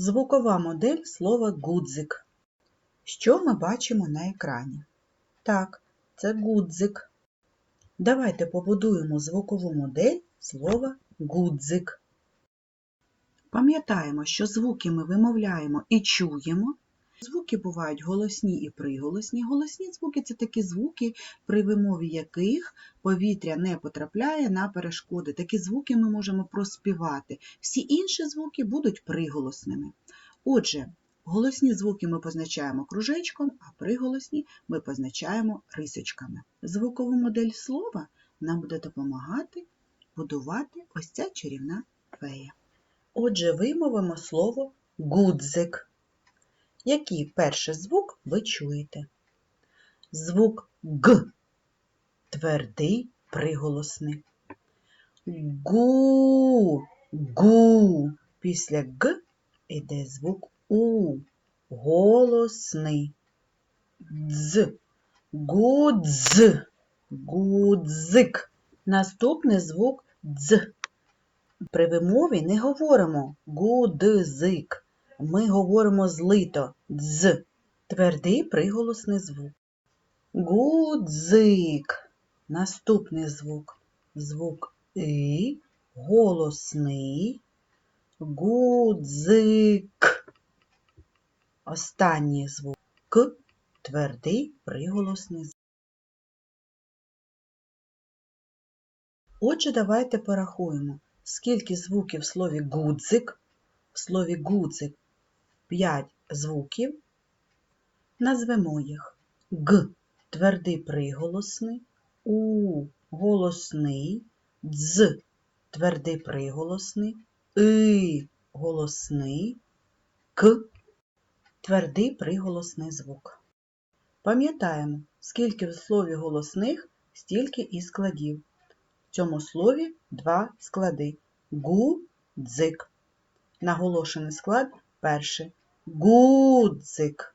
Звукова модель слова гудзик. Що ми бачимо на екрані? Так, це гудзик. Давайте побудуємо звукову модель слова гудзик. Пам'ятаємо, що звуки ми вимовляємо і чуємо. Звуки бувають голосні і приголосні. Голосні звуки це такі звуки, при вимові яких повітря не потрапляє на перешкоди. Такі звуки ми можемо проспівати. Всі інші звуки будуть приголосними. Отже, голосні звуки ми позначаємо кружечком, а приголосні ми позначаємо рисочками. Звукову модель слова нам буде допомагати будувати ось ця чарівна фея. Отже, вимовимо слово гудзик. Який перший звук ви чуєте? Звук Г. Твердий приголосний. Гу. Гу. Після Г іде звук У. Голосний. Дз. Гудз. Гудзик. Наступний звук дз. При вимові не говоримо гудзик. Ми говоримо злито дз. Твердий приголосний звук. Гудзик. Наступний звук. Звук И. Голосний. Гудзик. Останній звук К. Твердий приголосний звук. Отже, давайте порахуємо, скільки звуків в слові гудзик. В слові гудзик 5 звуків. Назвемо їх Г твердий приголосний, У голосний, Дз твердий приголосний, И голосний, К твердий приголосний звук. Пам'ятаємо, скільки в слові голосних, стільки і складів. В цьому слові два склади гу-дзик. Наголошений склад перший гудзик.